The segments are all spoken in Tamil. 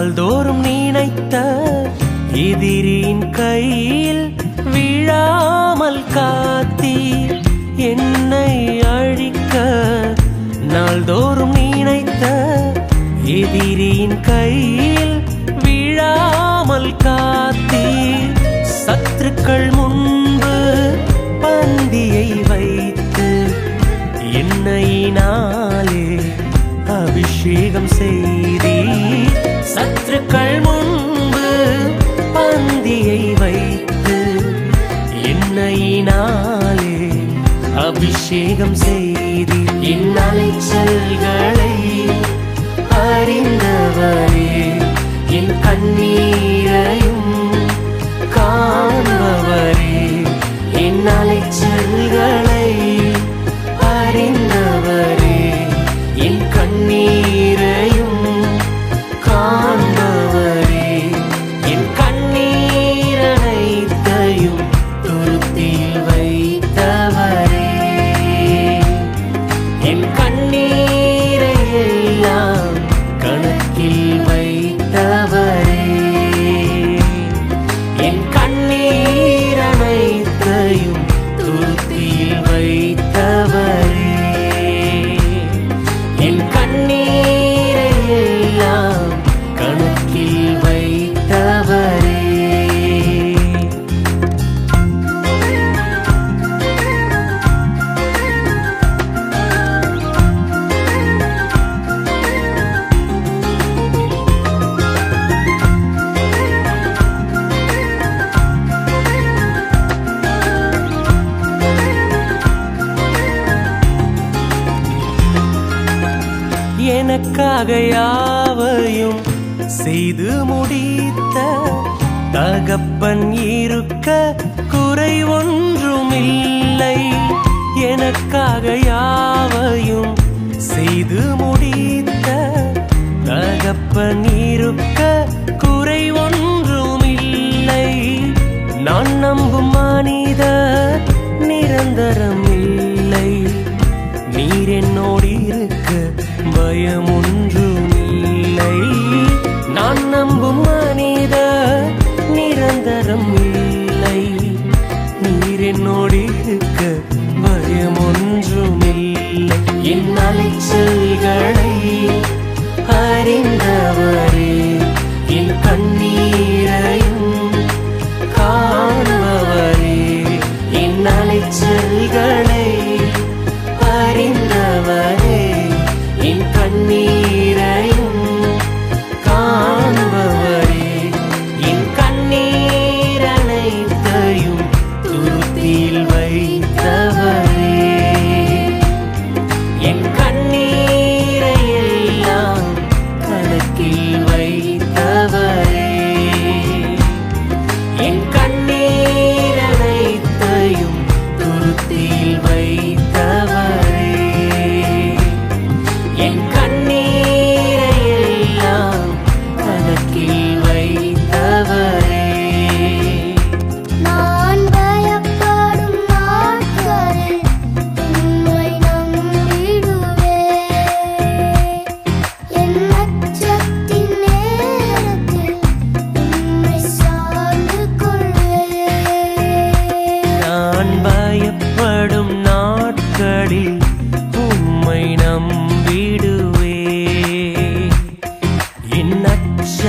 நாள்தோறும் நினைத்த எதிரின் கையில் விழாமல் காத்தி என்னை அழிக்க நாள்தோறும் நினைத்த எதிரின் கையில் விழாமல் காத்தி சத்துருக்கள் முன்பு பந்தியை வைத்து என்னை நாளே அபிஷேகம் செய்தி அபிஷேகம் செய்தி என் அலைச்சல்களை அறிந்தவரே என் கண்ணீரையும் எனக்காக யாவையும் செய்து முடித்த தகப்பன் இருக்க குறை ஒன்றுமில்லை. எனக்காக யாவையும் செய்து முடித்த தகப்பன் இருக்க குறை ஒன்றுமில்லை. நான் நம்பும் மனித நிரந்தரம் செல்களை அறிந்தவரே. என் கண்ணீரையும் காண்பவரே. என் கண்ணீரனைத்தையும் துருத்தில் வைத்தவரே. என் கண்ணீரையெல்லாம் கணக்கில் வைத்தவரே. என் கண்ணீர்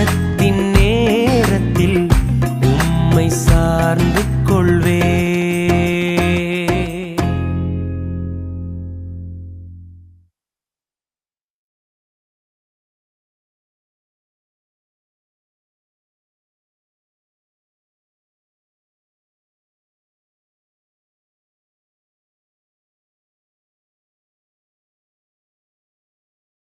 that